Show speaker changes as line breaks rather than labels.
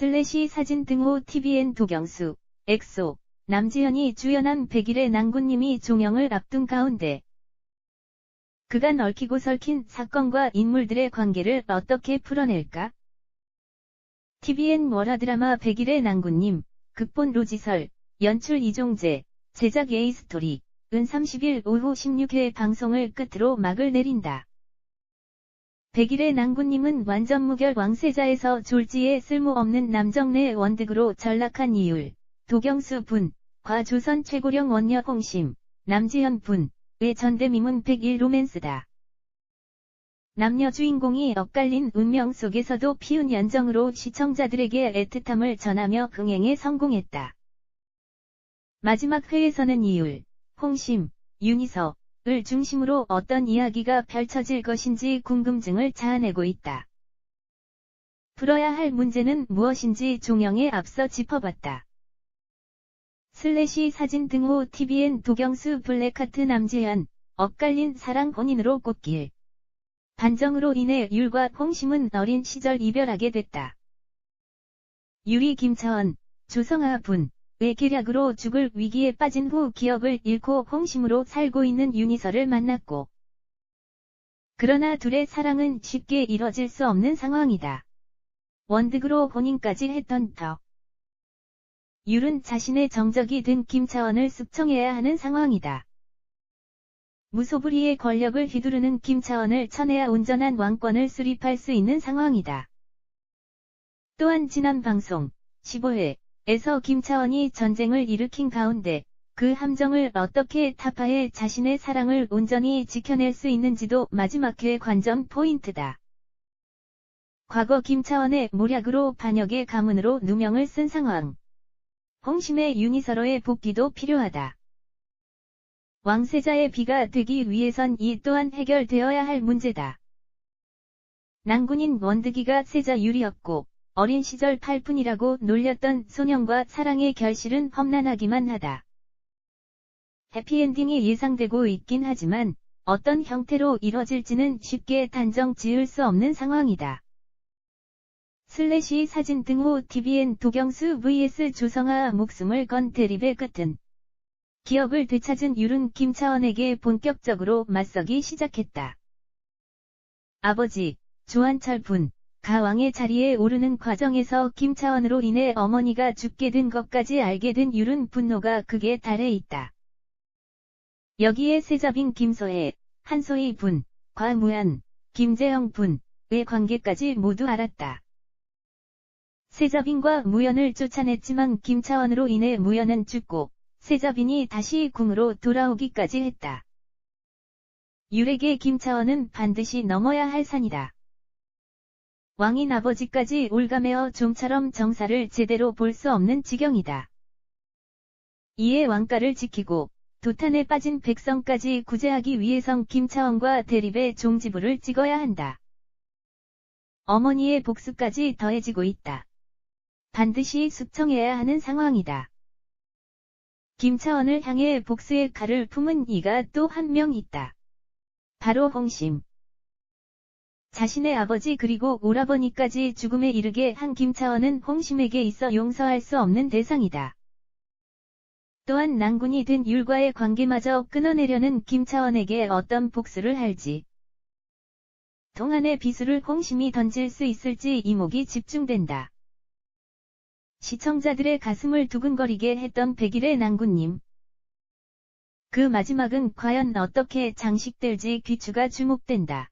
슬래시 사진 등호 TVN 도경수, 엑소, 남지현이 주연한 백일의 난군님이 종영을 앞둔 가운데 그간 얽히고 설킨 사건과 인물들의 관계를 어떻게 풀어낼까? TVN 월화 드라마 백일의 난군님, 극본 로지설, 연출 이종재, 제작 에이스토리, 은 30일 오후 16회 방송을 끝으로 막을 내린다. 백일의 난군님은 완전 무결 왕세자에서 졸지에 쓸모없는 남정네 원득으로 전락한 이율, 도경수 분, 과조선 최고령 원녀 홍심, 남지현 분, 의 전대미문 101 로맨스다. 남녀 주인공이 엇갈린 운명 속에서도 피운 연정으로 시청자들에게 애틋함을 전하며 흥행에 성공했다. 마지막 회에서는 이율, 홍심, 윤희서 을 중심으로 어떤 이야기가 펼쳐질 것인지 궁금증을 자아내고 있다. 풀어야 할 문제는 무엇인지 종영에 앞서 짚어봤다. 슬래시 사진 등호 TVN 도경수 블랙하트 남지현, 엇갈린 사랑 혼인으로 꽃길. 반정으로 인해 율과 홍심은 어린 시절 이별하게 됐다. 유리 김차원, 조성아 분, 의 계략으로 죽을 위기에 빠진 후 기억을 잃고 홍심으로 살고 있는 윤희서를 만났고 그러나 둘의 사랑은 쉽게 이뤄질 수 없는 상황이다. 원득으로 혼인까지 했던 터. 율은 자신의 정적이 든 김차원을 숙청해야 하는 상황이다. 무소불위의 권력을 휘두르는 김차원을 쳐내야 온전한 왕권을 수립할 수 있는 상황이다. 또한 지난 방송 15회 에서 김차원이 전쟁을 일으킨 가운데 그 함정을 어떻게 타파해 자신의 사랑을 온전히 지켜낼 수 있는지도 마지막 회 관전 포인트다. 과거 김차원의 모략으로 반역의 가문으로 누명을 쓴 상황. 홍심의 윤희서로의 복귀도 필요하다. 왕세자의 비가 되기 위해선 이 또한 해결되어야 할 문제다. 난군인 원득이가 세자 유리였고 어린 시절 팔푼이라고 놀렸던 소년과 사랑의 결실은 험난하기만 하다. 해피엔딩이 예상되고 있긴 하지만 어떤 형태로 이뤄질지는 쉽게 단정 지을 수 없는 상황이다. 슬래시 사진 등호 TVN 도경수 vs 조성아 목숨을 건 대립의 끝은 기억을 되찾은 율은 김차원에게 본격적으로 맞서기 시작했다. 아버지, 조한철 분, 가왕의 자리에 오르는 과정에서 김차원으로 인해 어머니가 죽게 된 것까지 알게 된 율은 분노가 극에 달해 있다. 여기에 세자빈 김소혜, 한소희 분, 과무현, 김재영 분의 관계까지 모두 알았다. 세자빈과 무연을 쫓아냈지만 김차원으로 인해 무연은 죽고 세자빈이 다시 궁으로 돌아오기까지 했다. 유렉의 김차원은 반드시 넘어야 할 산이다. 왕인 아버지까지 올가매어 좀처럼 정사를 제대로 볼 수 없는 지경이다. 이에 왕가를 지키고 도탄에 빠진 백성까지 구제하기 위해선 김차원과 대립의 종지부를 찍어야 한다. 어머니의 복수까지 더해지고 있다. 반드시 숙청해야 하는 상황이다. 김차원을 향해 복수의 칼을 품은 이가 또 한 명 있다. 바로 홍심. 자신의 아버지 그리고 오라버니까지 죽음에 이르게 한 김차원은 홍심에게 있어 용서할 수 없는 대상이다. 또한 난군이 된 율과의 관계마저 끊어내려는 김차원에게 어떤 복수를 할지. 동안의 비수를 홍심이 던질 수 있을지 이목이 집중된다. 시청자들의 가슴을 두근거리게 했던 백일의 난군님. 그 마지막은 과연 어떻게 장식될지 귀추가 주목된다.